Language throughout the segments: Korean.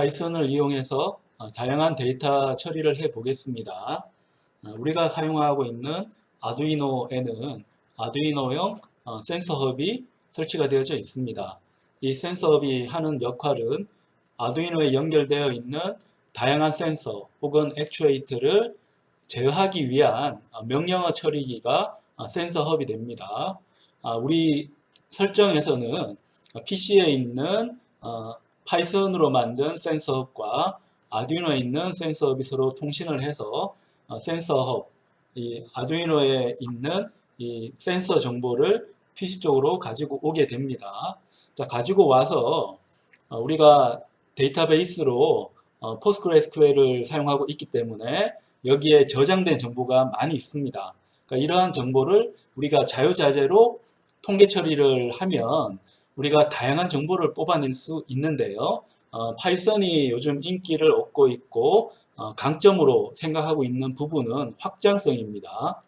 파이썬을 이용해서 어, 다양한 데이터 처리를 해 보겠습니다. 어, 우리가 사용하고 있는 아두이노에는 아두이노용 어, 센서 헙이 설치가 되어져 있습니다. 이 센서 헙이 하는 역할은 아두이노에 연결되어 있는 다양한 센서 혹은 액추에이터를 제어하기 위한 어, 명령어 처리기가 어, 센서 헙이 됩니다. 아, 우리 설정에서는 PC에 있는 어, 파이썬으로 만든 센서 헙과 아두이노에 있는 센서 헙이 서로 통신을 해서 어, 센서 헙, 이 아두이노에 있는 이 센서 정보를 PC 쪽으로 가지고 오게 됩니다. 자, 가지고 와서 어, 우리가 데이터베이스로 어, PostgreSQL을 사용하고 있기 때문에 여기에 저장된 정보가 많이 있습니다. 그러니까 이러한 정보를 우리가 자유자재로 통계 처리를 하면 우리가 다양한 정보를 뽑아낼 수 있는데요. 어, 파이썬이 요즘 인기를 얻고 있고 어, 강점으로 생각하고 있는 부분은 확장성입니다.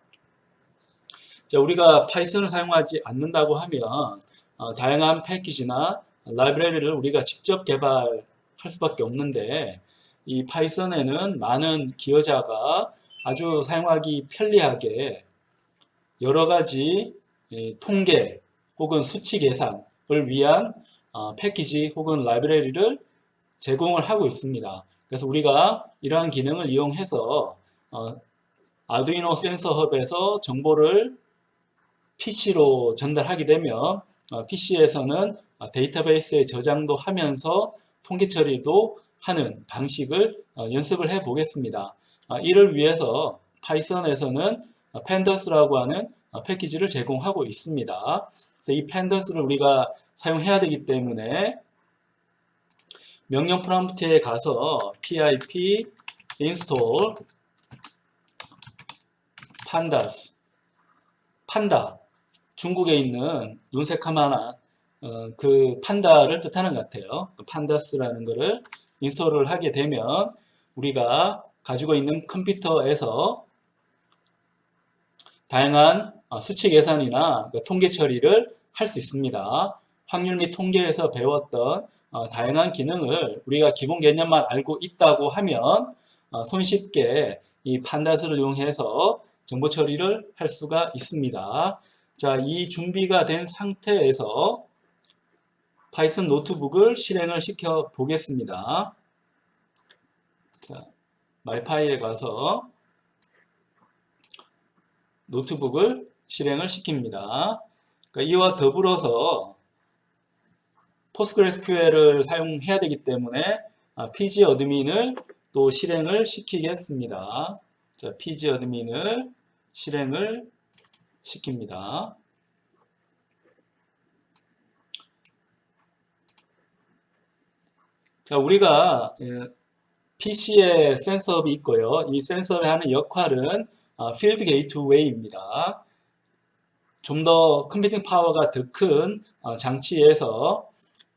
자, 우리가 파이썬을 사용하지 않는다고 하면 어, 다양한 패키지나 라이브러리를 우리가 직접 개발할 수밖에 없는데 이 파이썬에는 많은 기여자가 아주 사용하기 편리하게 여러 가지 이, 통계 혹은 수치 계산을 위한 어, 패키지 혹은 라이브러리를 제공을 하고 있습니다. 그래서 우리가 이러한 기능을 이용해서 어, 아두이노 센서 헙에서 정보를 PC로 전달하게 되면 어, PC에서는 데이터베이스에 저장도 하면서 통계 처리도 하는 방식을 어, 연습을 해 보겠습니다. 어, 이를 위해서 파이썬에서는 어, pandas,라고 하는 어, 패키지를 제공하고 있습니다. 그래서 이 pandas,를 우리가 사용해야 되기 때문에 명령 프롬프트에 가서 pip install pandas 판다 중국에 있는 눈새카만한 어, 그 판다를 뜻하는 것 같아요. 그 판다스라는 것을 인스톨을 하게 되면 우리가 가지고 있는 컴퓨터에서 다양한 어, 수치 계산이나 그 통계 처리를 할 수 있습니다. 확률 및 통계에서 배웠던 어, 다양한 기능을 우리가 기본 개념만 알고 있다고 하면 어, 손쉽게 이 판다스를 이용해서 정보 처리를 할 수가 있습니다. 자, 이 준비가 된 상태에서 파이썬 노트북을 실행을 시켜 보겠습니다. 자, 마이파이에 가서 노트북을 실행을 시킵니다. 그러니까 이와 더불어서 PostgreSQL을 사용해야 되기 때문에 pg 어드민을 또 실행을 시키겠습니다. 자, pg 어드민을 실행을 시킵니다. 자, 우리가 PC에 센서업이 있고요. 이 센서업이 하는 역할은 필드 게이트웨이입니다. 좀 더 컴퓨팅 파워가 더 큰 장치에서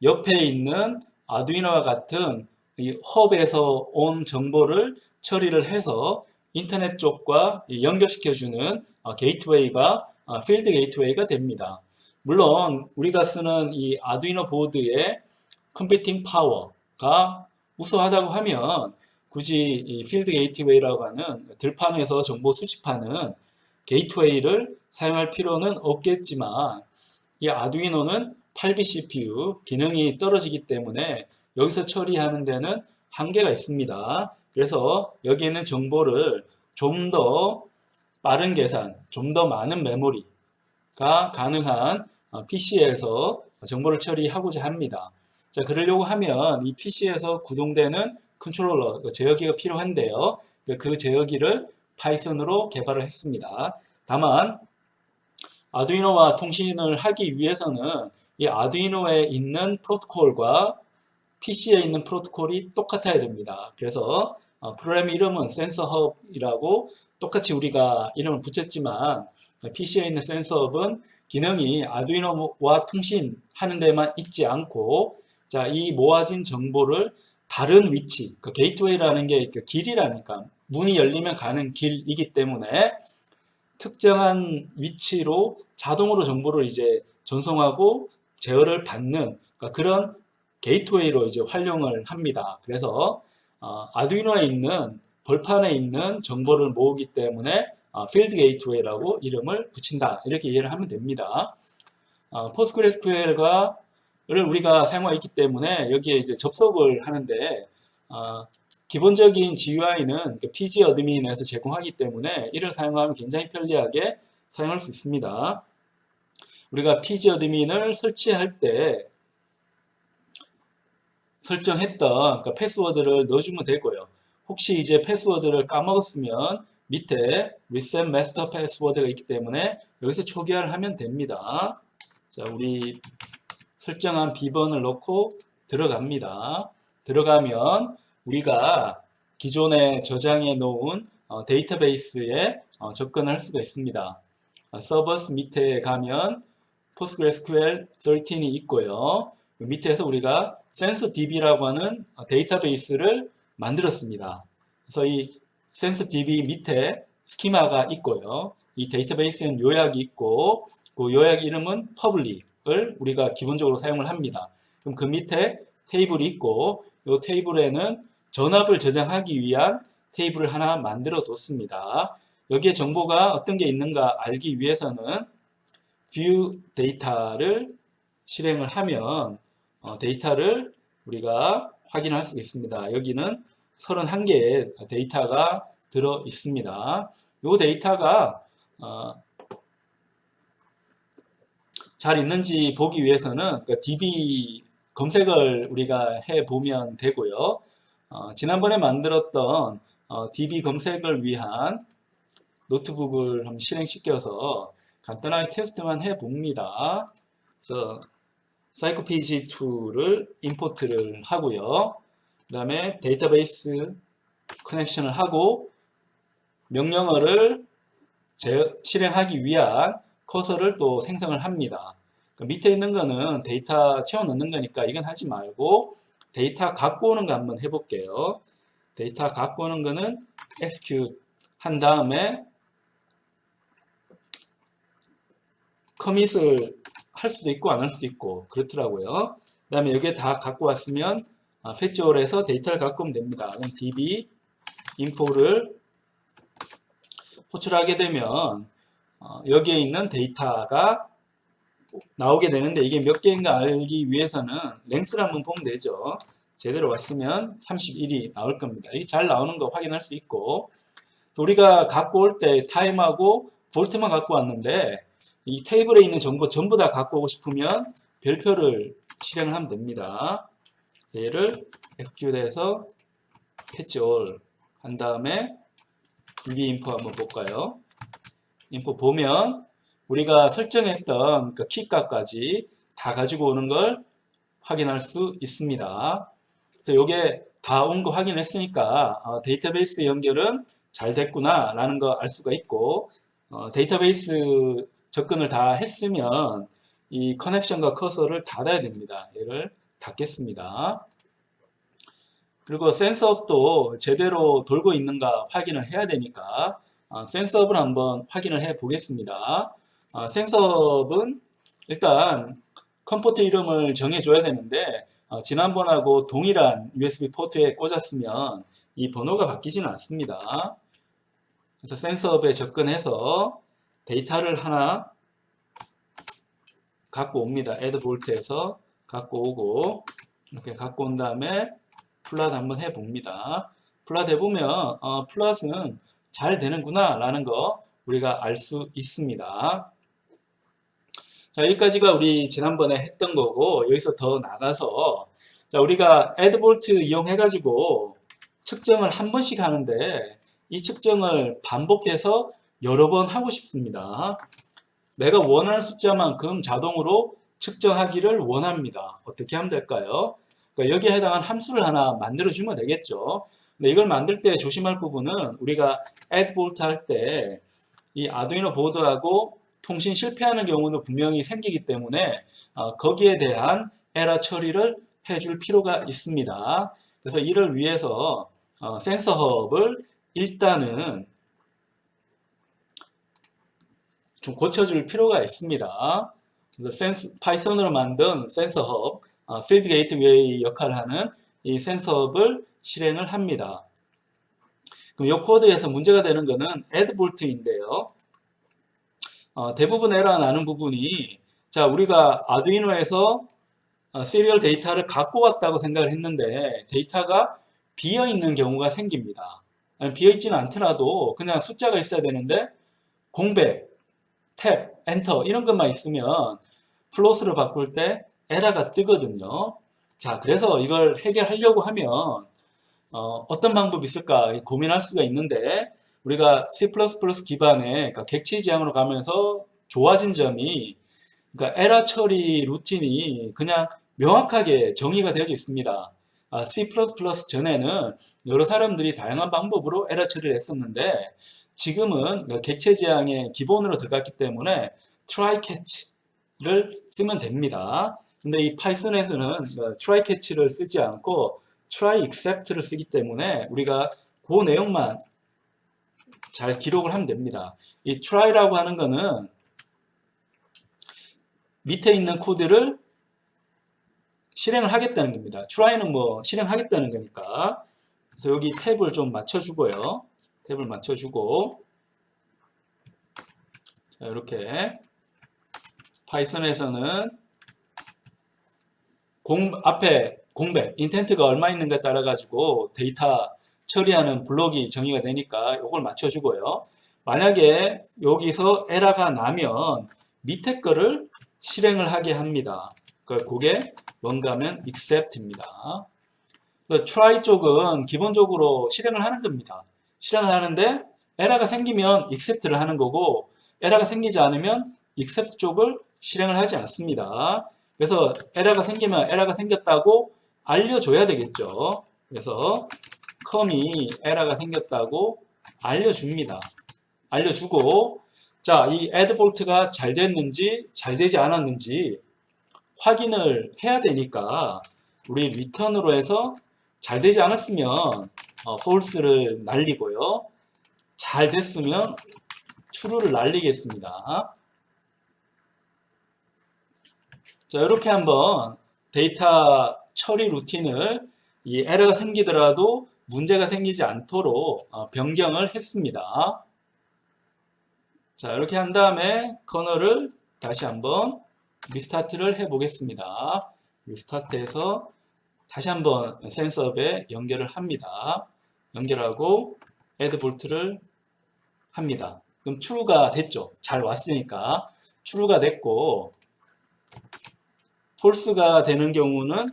옆에 있는 아두이노와 같은 이 헙에서 온 정보를 처리를 해서 인터넷 쪽과 연결시켜주는 게이트웨이가 필드 게이트웨이가 됩니다. 물론 우리가 쓰는 이 아두이노 보드의 컴퓨팅 파워가 우수하다고 하면 굳이 이 필드 게이트웨이라고 하는 들판에서 정보 수집하는 게이트웨이를 사용할 필요는 없겠지만 이 아두이노는 8비 CPU 기능이 떨어지기 때문에 여기서 처리하는 데는 한계가 있습니다. 그래서 여기 있는 정보를 좀 더 빠른 계산, 좀 더 많은 메모리가 가능한 PC에서 정보를 처리하고자 합니다. 자, 그러려고 하면 이 PC에서 구동되는 컨트롤러, 제어기가 필요한데요. 그 제어기를 파이썬으로 개발을 했습니다. 다만 아두이노와 통신을 하기 위해서는 이 아두이노에 있는 프로토콜과 PC에 있는 프로토콜이 똑같아야 됩니다. 그래서 프로그램 이름은 센서 헙이라고 똑같이 우리가 이름을 붙였지만 PC에 있는 센서 헙은 기능이 아두이노와 통신하는 데만 있지 않고 자, 이 모아진 정보를 다른 위치, 그 게이트웨이라는 게 그 길이라니까 문이 열리면 가는 길이기 때문에 특정한 위치로 자동으로 정보를 이제 전송하고 제어를 받는 그러니까 그런 게이트웨이로 이제 활용을 합니다. 그래서 어, 아두이노에 있는 벌판에 있는 정보를 모으기 때문에 어, 필드 게이트웨이라고 이름을 붙인다. 이렇게 이해를 하면 됩니다. 어, 포스트그레스QL과 를 우리가 사용하고 있기 때문에 여기에 이제 접속을 하는데 어, 기본적인 GUI는 그 PG 어드민에서 제공하기 때문에 이를 사용하면 굉장히 편리하게 사용할 수 있습니다. 우리가 PG 어드민을 설치할 때 설정했던 그 패스워드를 넣어주면 되고요. 혹시 이제 패스워드를 까먹었으면 밑에 reset master password가 있기 때문에 여기서 초기화를 하면 됩니다. 자, 우리 설정한 비번을 넣고 들어갑니다. 들어가면 우리가 기존에 저장해 놓은 어, 데이터베이스에 어, 접근할 수가 있습니다. 어, 서버스 밑에 가면 PostgreSQL 13이 있고요. 밑에서 우리가 SenseDB라고 하는 어, 데이터베이스를 만들었습니다. 그래서 이 SenseDB 밑에 스키마가 있고요. 이 데이터베이스에는 요약이 있고 그 요약 이름은 public을 우리가 기본적으로 사용을 합니다. 그럼 그 밑에 테이블이 있고 이 테이블에는 전압을 저장하기 위한 테이블을 하나 만들어 뒀습니다. 여기에 정보가 어떤 게 있는가 알기 위해서는 view 데이터를 실행을 하면 어, 데이터를 우리가 확인할 수 있습니다. 여기는 31개의 데이터가 들어 있습니다. 이 데이터가 어, 잘 있는지 보기 위해서는 그 DB 검색을 우리가 해 보면 되고요. 어, 지난번에 만들었던 어, DB 검색을 위한 노트북을 한번 실행시켜서 간단하게 테스트만 해 봅니다. 그래서 사이코페이지2를 임포트를 하고요. 그 다음에 데이터베이스 커넥션을 하고 명령어를 제, 실행하기 위한 커서를 또 생성을 합니다. 그 밑에 있는 거는 데이터 채워 넣는 거니까 이건 하지 말고 데이터 갖고 오는 거 한번 해볼게요. 데이터 갖고 오는 거는 execute 한 다음에 커밋을 할 수도 있고 안 할 수도 있고 그렇더라고요. 그 다음에 여기에 다 갖고 왔으면 아, fetchall에서 데이터를 갖고 오면 됩니다. 그럼 db info를 호출하게 되면 어, 여기에 있는 데이터가 나오게 되는데 이게 몇 개인가 알기 위해서는 랭스를 한번 보면 되죠. 제대로 왔으면 31이 나올 겁니다. 이게 잘 나오는 거 확인할 수 있고 우리가 갖고 올 때 타임하고 볼트만 갖고 왔는데 이 테이블에 있는 정보 전부 다 갖고 오고 싶으면 별표를 실행을 하면 됩니다. 얘를 execute해서 catch all 한 다음에 db info 한번 볼까요? info 보면 우리가 설정했던 그 키값까지 다 가지고 오는 걸 확인할 수 있습니다. 그래서 이게 다 온 거 확인했으니까 어, 데이터베이스 연결은 잘 됐구나 라는 거 알 수가 있고 어, 데이터베이스 접근을 다 했으면 이 커넥션과 커서를 닫아야 됩니다. 얘를 닫겠습니다. 그리고 센서업도 제대로 돌고 있는가 확인을 해야 되니까 어, 센서업을 한번 확인을 해 보겠습니다. 어, 센서업은 일단 컴포트 이름을 정해줘야 되는데 어, 지난번하고 동일한 USB 포트에 꽂았으면 이 번호가 바뀌지는 않습니다. 그래서 센서업에 접근해서 데이터를 하나 갖고 옵니다. add 볼트에서 갖고 오고 이렇게 갖고 온 다음에 플랫 한번 해봅니다. 플랫 해보면 어, 플랫은 잘 되는구나 라는 거 우리가 알 수 있습니다. 자 여기까지가 우리 지난번에 했던 거고 여기서 더 나가서 자 우리가 애드볼트 이용해 가지고 측정을 한 번씩 하는데 이 측정을 반복해서 여러 번 하고 싶습니다. 내가 원하는 숫자만큼 자동으로 측정하기를 원합니다. 어떻게 하면 될까요? 그러니까 여기에 해당한 함수를 하나 만들어 주면 되겠죠. 근데 이걸 만들 때 조심할 부분은 우리가 add bolt 할 때 이 아두이노 보드하고 통신 실패하는 경우도 분명히 생기기 때문에 어, 거기에 대한 에러 처리를 해줄 필요가 있습니다. 그래서 이를 위해서 어, 센서 헙을 일단은 좀 고쳐줄 필요가 있습니다. 그래서 센스, 파이썬으로 만든 센서 헙 어, 필드 게이트웨이 역할을 하는 이 센서업을 실행을 합니다. 그럼 이 코드에서 문제가 되는 거는 add 볼트인데요. 어, 대부분 에러가 나는 부분이 자 우리가 아두이노에서 어, 시리얼 데이터를 갖고 왔다고 생각을 했는데 데이터가 비어 있는 경우가 생깁니다. 비어 있지는 않더라도 그냥 숫자가 있어야 되는데 공백, 탭, 엔터 이런 것만 있으면 플로스를 바꿀 때 에러가 뜨거든요. 자, 그래서 이걸 해결하려고 하면 어, 떤 방법이 있을까 고민할 수가 있는데 우리가 C++ 기반의 그러니까 객체 지향으로 가면서 좋아진 점이 그러니까 에러 처리 루틴이 그냥 명확하게 정의가 되어져 있습니다. 아, C++ 전에는 여러 사람들이 다양한 방법으로 에러 처리를 했었는데 지금은 그 객체 지향의 기본으로 들어갔기 때문에 try catch를 쓰면 됩니다. 근데 이 파이썬에서는 그 try catch를 쓰지 않고 try except를 쓰기 때문에 우리가 그 내용만 잘 기록을 하면 됩니다. 이 try라고 하는 거는 밑에 있는 코드를 실행을 하겠다는 겁니다. try는 뭐 실행하겠다는 거니까. 그래서 여기 탭을 좀 맞춰주고요. 탭을 맞춰주고 자, 이렇게 파이썬에서는 공, 앞에 공백, 인텐트가 얼마 있는가에 따라 가지고 데이터 처리하는 블록이 정의가 되니까 이걸 맞춰주고요. 만약에 여기서 에러가 나면 밑에 거를 실행을 하게 합니다. 그게 뭔가 하면 except입니다. try 쪽은 기본적으로 실행을 하는 겁니다. 실행을 하는데 에러가 생기면 except를 하는 거고 에러가 생기지 않으면 except 쪽을 실행을 하지 않습니다. 그래서 에러가 생기면 에러가 생겼다고 알려줘야 되겠죠. 그래서 컴이 에러가 생겼다고 알려줍니다. 알려주고 자, 이 add 볼트가 잘 됐는지 잘 되지 않았는지 확인을 해야 되니까 우리 return으로 해서 잘 되지 않았으면 어, false를 날리고요. 잘 됐으면 true를 날리겠습니다. 자, 이렇게 한번 데이터 처리 루틴을 이 에러가 생기더라도 문제가 생기지 않도록 어, 변경을 했습니다. 자, 이렇게 한 다음에 커널을 다시 한번 리스타트를 해 보겠습니다. 리스타트해서 다시 한번 센서업에 연결을 합니다. 연결하고 add 볼트를 합니다. 그럼 true가 됐죠. 잘 왔으니까 true가 됐고 false가 되는 경우는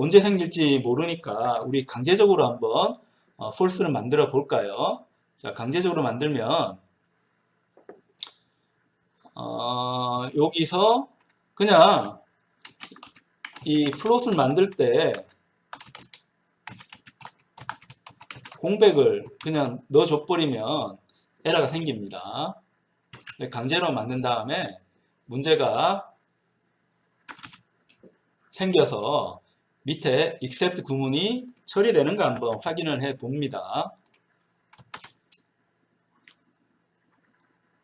언제 생길지 모르니까 우리 강제적으로 한번 어, false를 만들어 볼까요? 자, 강제적으로 만들면 어, 여기서 그냥 이 플롯을 만들 때 공백을 그냥 넣어줘 버리면 에러가 생깁니다. 강제로 만든 다음에 문제가 생겨서 밑에 except 구문이 처리되는가 한번 확인을 해 봅니다.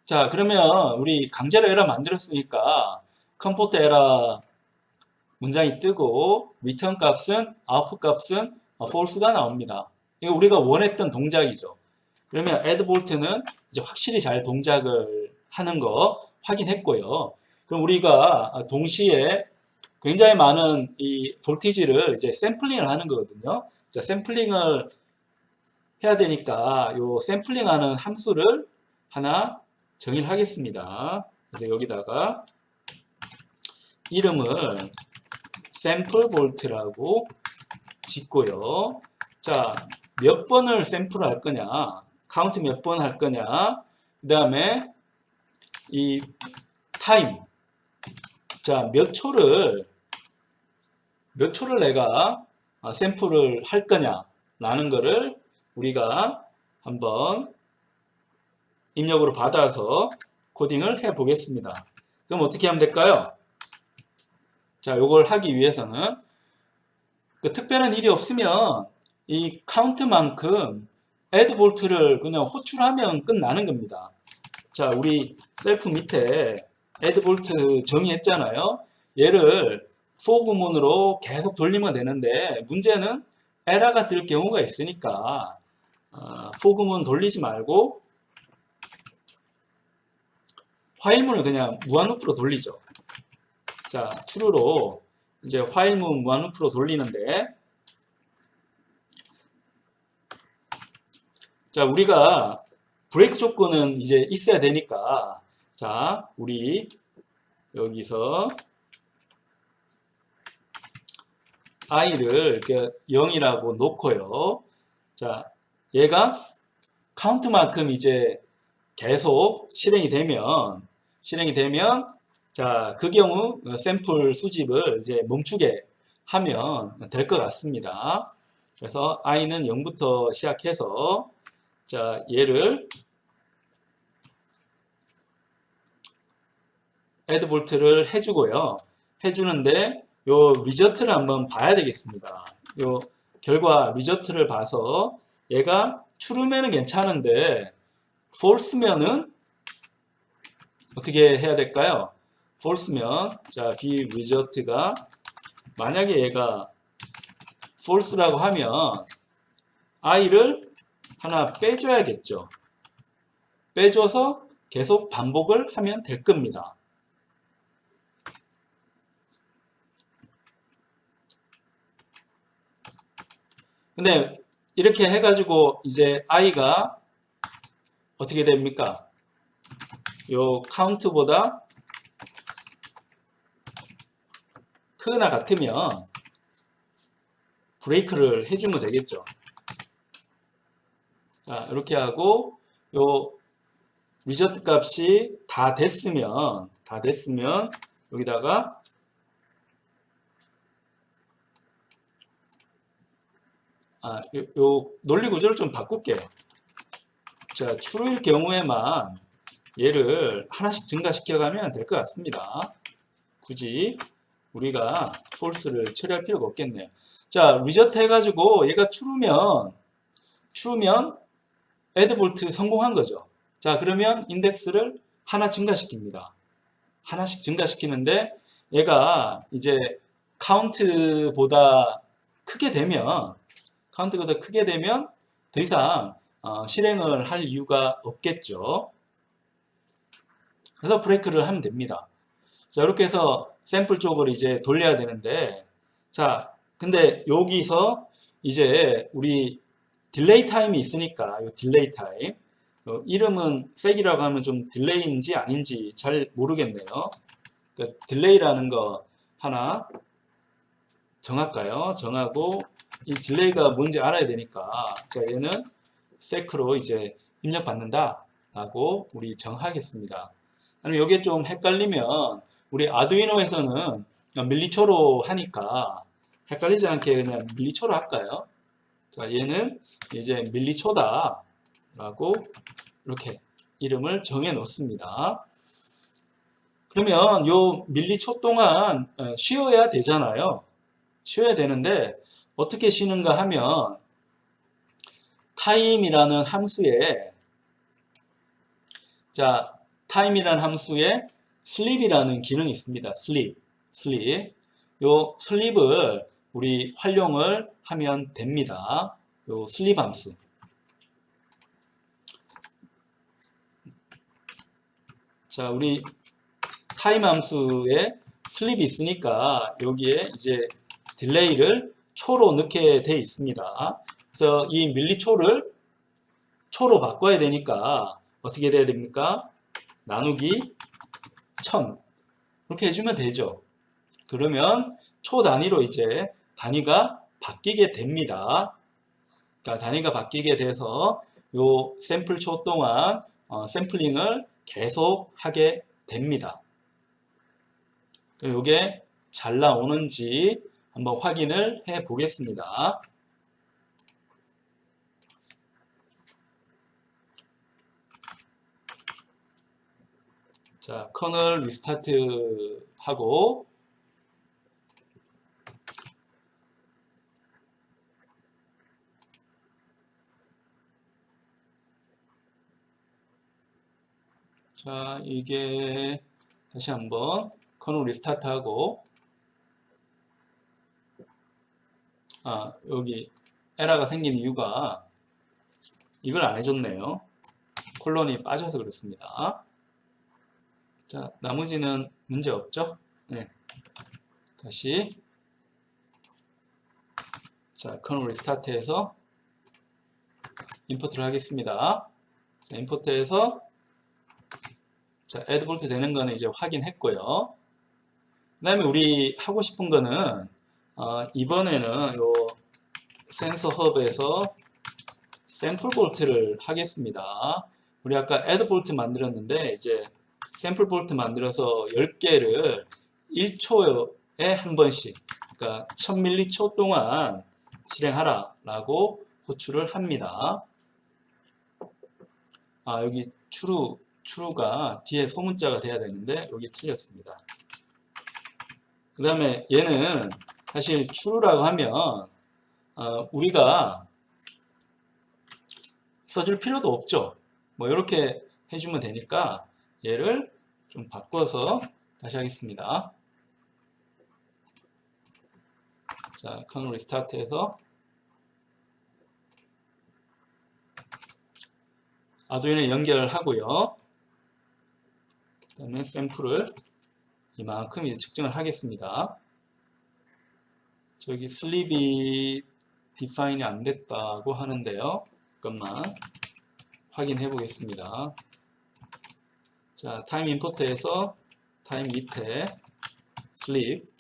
자 그러면 우리 강제로 에러 만들었으니까 컴포트 에러 문장이 뜨고 return 값은 output 값은 false가 나옵니다. 이거 우리가 원했던 동작이죠. 그러면 add 볼트는 이제 확실히 잘 동작을 하는 거 확인했고요. 그럼 우리가 동시에 굉장히 많은 이 볼티지를 이제 샘플링을 하는 거거든요. 자, 샘플링을 해야 되니까 요 샘플링하는 함수를 하나 정의를 하겠습니다. 그래서 여기다가 이름을 샘플 볼트라고 짓고요. 자, 몇 번을 샘플 할 거냐, 카운트 몇 번 할 거냐, 그 다음에 이 타임, 자, 몇 초를 몇 초를 내가 아, 샘플을 할 거냐 라는 거를 우리가 한번 입력으로 받아서 코딩을 해 보겠습니다. 그럼 어떻게 하면 될까요? 자, 이걸 하기 위해서는 그 특별한 일이 없으면 이 카운트만큼 add 볼트를 그냥 호출하면 끝나는 겁니다. 자, 우리 셀프 밑에 add 볼트 정의했잖아요. 얘를 for 구문으로 계속 돌리면 되는데 문제는 에러가 뜰 경우가 있으니까 어, for 구문 돌리지 말고 화일문을 그냥 무한루프로 돌리죠. 자, true로 이제 화일문 무한루프로 돌리는데 자, 우리가 브레이크 조건은 이제 있어야 되니까 자, 우리 여기서 i를 이렇게 0이라고 놓고요. 자, 얘가 카운트만큼 이제 계속 실행이 되면 실행이 되면 자, 그 경우 샘플 수집을 이제 멈추게 하면 될 것 같습니다. 그래서 i는 0부터 시작해서 자, 얘를 add 볼트를 해주고요. 해주는데 요 리저트를 한번 봐야 되겠습니다. 요 결과 리저트를 봐서 얘가 true면은 괜찮은데 false면은 어떻게 해야 될까요? false면 자 b 리저트가 만약에 얘가 false라고 하면 i를 하나 빼줘야겠죠. 빼줘서 계속 반복을 하면 될 겁니다. 근데 이렇게 해가지고 이제 i가 어떻게 됩니까? 요 카운트보다 크거나 같으면 브레이크를 해주면 되겠죠. 자, 이렇게 하고 요 리저트 값이 다 됐으면 다 됐으면 여기다가 아, 요, 요 논리 구조를 좀 바꿀게요. 자, 추루일 경우에만 얘를 하나씩 증가시켜가면 될 것 같습니다. 굳이 우리가 false를 처리할 필요가 없겠네요. 자, 리저트 해가지고 얘가 추루면 추루면 add 볼트 성공한 거죠. 자, 그러면 인덱스를 하나 증가시킵니다. 하나씩 증가시키는데 얘가 이제 카운트보다 크게 되면 카운트가 더 크게 되면 더 이상 어, 실행을 할 이유가 없겠죠. 그래서 브레이크를 하면 됩니다. 자, 이렇게 해서 샘플 쪽을 이제 돌려야 되는데, 자, 근데 여기서 이제 우리 딜레이 타임이 있으니까, 이 딜레이 타임. 어, 이름은 색이라고 하면 좀 딜레이인지 아닌지 잘 모르겠네요. 그러니까 딜레이라는 거 하나 정할까요? 정하고 이 딜레이가 뭔지 알아야 되니까 자 얘는 세크로 이제 입력받는다 라고 우리 정하겠습니다. 아니면 여기에 좀 헷갈리면 우리 아두이노에서는 밀리초로 하니까 헷갈리지 않게 그냥 밀리초로 할까요? 자 얘는 이제 밀리초다 라고 이렇게 이름을 정해 놓습니다. 그러면 요 밀리초 동안 어, 쉬어야 되잖아요. 쉬어야 되는데 어떻게 쉬는가 하면 time이라는 함수에 자 time이라는 함수에 sleep이라는 기능이 있습니다. sleep, sleep. 요 sleep을 우리 활용을 하면 됩니다. 요 sleep 함수. 자, 우리 타임 함수에 슬립이 있으니까 여기에 이제 딜레이를 초로 넣게 돼 있습니다. 그래서 이 밀리초를 초로 바꿔야 되니까 어떻게 돼야 됩니까? 나누기 1000 그렇게 해주면 되죠. 그러면 초 단위로 이제 단위가 바뀌게 됩니다. 그러니까 단위가 바뀌게 돼서 요 샘플 초 동안 어, 샘플링을 계속 하게 됩니다. 이게 잘 나오는지 한번 확인을 해 보겠습니다. 자, 커널 리스타트 하고 자, 이게 다시 한번 커널 리스타트 하고 아, 여기 에러가 생긴 이유가 이걸 안 해줬네요. 콜론이 빠져서 그렇습니다. 자, 나머지는 문제 없죠? 네. 다시 자, 커널 리스타트해서 임포트를 하겠습니다. 자, 임포트해서 자, add 볼트 되는 거는 이제 확인했고요. 그 다음에 우리 하고 싶은 거는 어, 이번에는 요 센서 헙에서 샘플 볼트를 하겠습니다. 우리 아까 add 볼트 만들었는데 이제 샘플 볼트 만들어서 10개를 1초에 한 번씩 그러니까 1000m초 동안 실행하라 라고 호출을 합니다. 아 여기 true, true가 뒤에 소문자가 돼야 되는데 여기 틀렸습니다. 그 다음에 얘는 사실 true라고 하면 어, 우리가 써줄 필요도 없죠. 뭐 이렇게 해주면 되니까 얘를 좀 바꿔서 다시 하겠습니다. 자, 커널 리스타트해서 아두이노 연결하고요. 그 다음에 샘플을 이만큼 이제 측정을 하겠습니다. 저기 슬립이 디파인이 안 됐다고 하는데요. 잠깐만 확인해 보겠습니다. 자, 타임 임포트에서 타임 밑에 슬립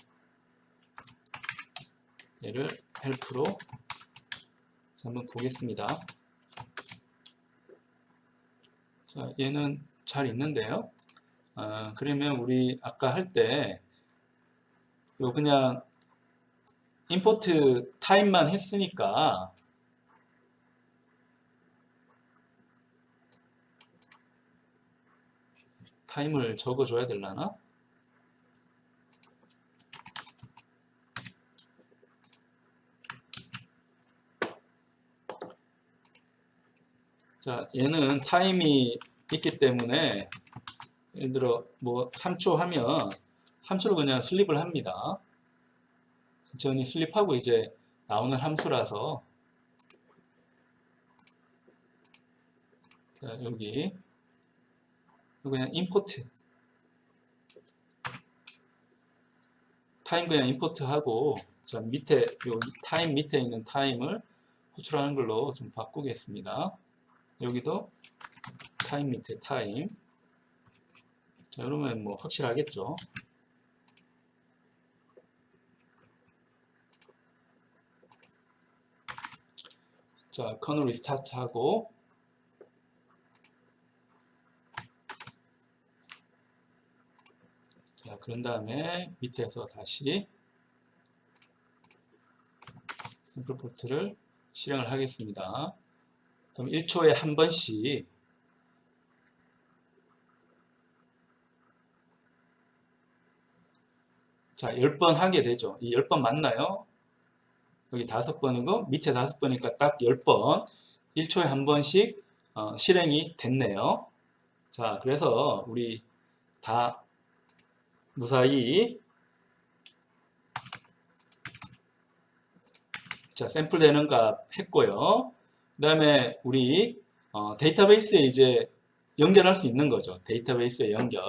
얘를 헬프로 한번 보겠습니다. 자, 얘는 잘 있는데요. 아, 그러면 우리 아까 할 때 요 그냥 임포트 타임만 했으니까 타임을 적어줘야 되려나? 자, 얘는 타임이 있기 때문에 예를 들어 뭐 3초 하면 3초로 그냥 슬립을 합니다. 천천히 슬립하고 이제 나오는 함수라서 자, 여기 그냥 임포트 타임 그냥 임포트 하고 자 밑에 요 타임 밑에 있는 타임을 호출하는 걸로 좀 바꾸겠습니다. 여기도 타임 밑에 타임 자 그러면 뭐 확실하겠죠. 자 커널 리스타트 하고 자, 그런 다음에 밑에서 다시 샘플 포트를 실행을 하겠습니다. 그럼 1초에 한 번씩 자, 10번 하게 되죠. 이 10번 맞나요? 여기 5번이고 밑에 5번이니까 딱 10번 1초에 한 번씩 어, 실행이 됐네요. 자, 그래서 우리 다 무사히 자 샘플 되는 값 했고요. 그 다음에 우리 어, 데이터베이스에 이제 연결할 수 있는 거죠. 데이터베이스에 연결.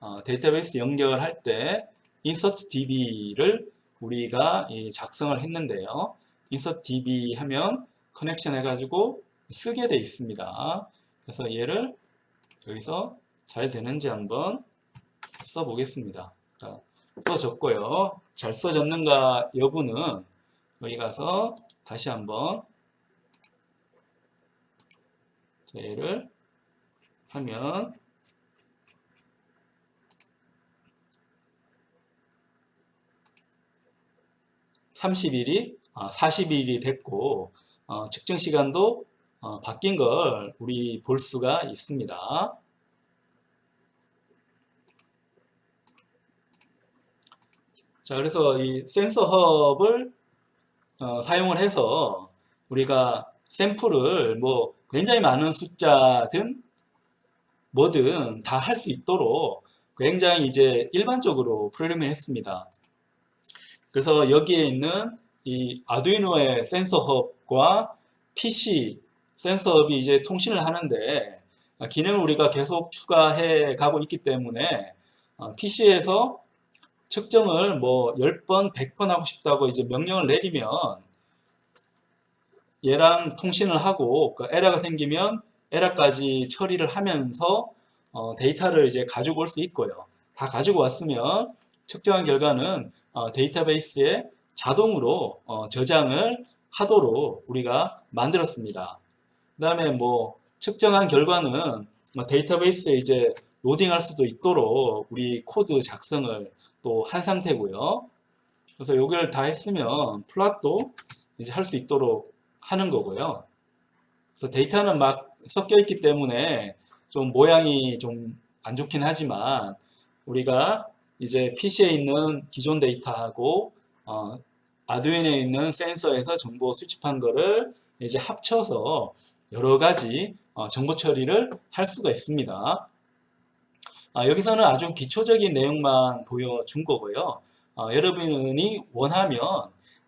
어, 데이터베이스 연결할 때 insert db를 우리가 작성을 했는데요. insert db 하면 커넥션 해가지고 쓰게 돼 있습니다. 그래서 얘를 여기서 잘 되는지 한번 써보겠습니다. 자, 써졌고요. 잘 써졌는가 여부는 여기 가서 다시 한번 얘를 하면 (30일이) 아, (40일이) 됐고 어, 측정 시간도 어, 바뀐 걸 우리 볼 수가 있습니다. 자, 그래서 이 센서 헙을 어, 사용을 해서 우리가 샘플을 뭐 굉장히 많은 숫자든 뭐든 다 할 수 있도록 굉장히 이제 일반적으로 프로그래밍 했습니다. 그래서 여기에 있는 이이 아두이노의 센서 헙과 PC 센서 헙이 이제 통신을 하는데 어, 기능을 우리가 계속 추가해 가고 있기 때문에 PC에서 측정을 뭐 10번, 100번 하고 싶다고 이제 명령을 내리면 얘랑 통신을 하고 그 에러가 생기면 에러까지 처리를 하면서 어, 데이터를 이제 가지고 올 수 있고요. 다 가지고 왔으면 측정한 결과는 어, 데이터베이스에 자동으로 어, 저장을 하도록 우리가 만들었습니다. 그 다음에 뭐 측정한 결과는 뭐 데이터베이스에 이제 로딩할 수도 있도록 우리 코드 작성을 또 한 상태고요. 그래서 요걸 다 했으면 플랫도 이제 할 수 있도록 하는 거고요. 그래서 데이터는 막 섞여 있기 때문에 좀 모양이 좀 안 좋긴 하지만 우리가 이제 PC에 있는 기존 데이터하고 어, 아두이노에 있는 센서에서 정보 수집한 거를 이제 합쳐서 여러 가지 어, 정보 처리를 할 수가 있습니다. 아, 여기서는 아주 기초적인 내용만 보여준 거고요. 어, 여러분이 원하면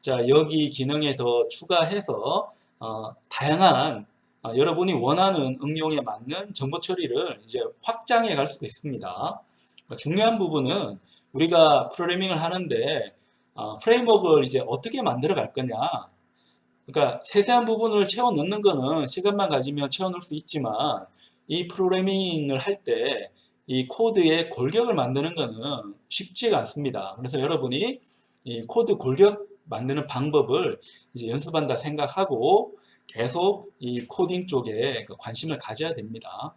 자 여기 기능에 더 추가해서 어, 다양한 아, 여러분이 원하는 응용에 맞는 정보 처리를 이제 확장해 갈 수가 있습니다. 그러니까 중요한 부분은 우리가 프로그래밍을 하는데 어, 프레임워크를 이제 어떻게 만들어 갈 거냐. 그러니까 세세한 부분을 채워 넣는 거는 시간만 가지면 채워 넣을 수 있지만 이 프로그래밍을 할 때 이 코드의 골격을 만드는 거는 쉽지가 않습니다. 그래서 여러분이 이 코드 골격 만드는 방법을 이제 연습한다 생각하고 계속 이 코딩 쪽에 그 관심을 가져야 됩니다.